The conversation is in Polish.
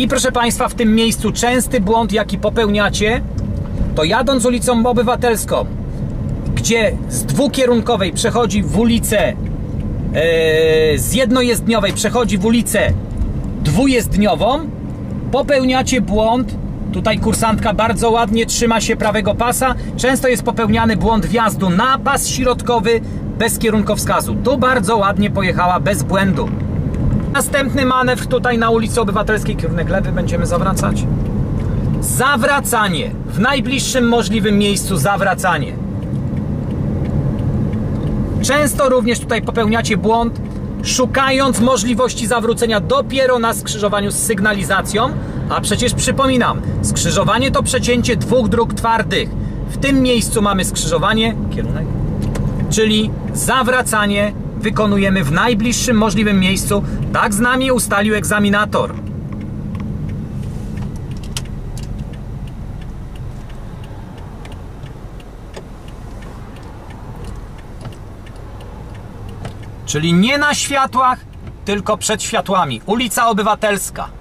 I proszę Państwa, w tym miejscu częsty błąd, jaki popełniacie, to jadąc ulicą Obywatelską, gdzie z dwukierunkowej przechodzi w ulicę, e, z jednojezdniowej przechodzi w ulicę dwujezdniową, popełniacie błąd. Tutaj kursantka bardzo ładnie trzyma się prawego pasa. Często jest popełniany błąd wjazdu na pas środkowy bez kierunkowskazu. Tu bardzo ładnie pojechała bez błędu. Następny manewr tutaj na ulicy Obywatelskiej, kierunek lewy, będziemy zawracać. Zawracanie. W najbliższym możliwym miejscu zawracanie. Często również tutaj popełniacie błąd, szukając możliwości zawrócenia dopiero na skrzyżowaniu z sygnalizacją, a przecież przypominam, skrzyżowanie to przecięcie dwóch dróg twardych. W tym miejscu mamy skrzyżowanie, kierunek, czyli zawracanie wykonujemy w najbliższym możliwym miejscu. Tak z nami ustalił egzaminator. Czyli nie na światłach, tylko przed światłami. Ulica Obywatelska.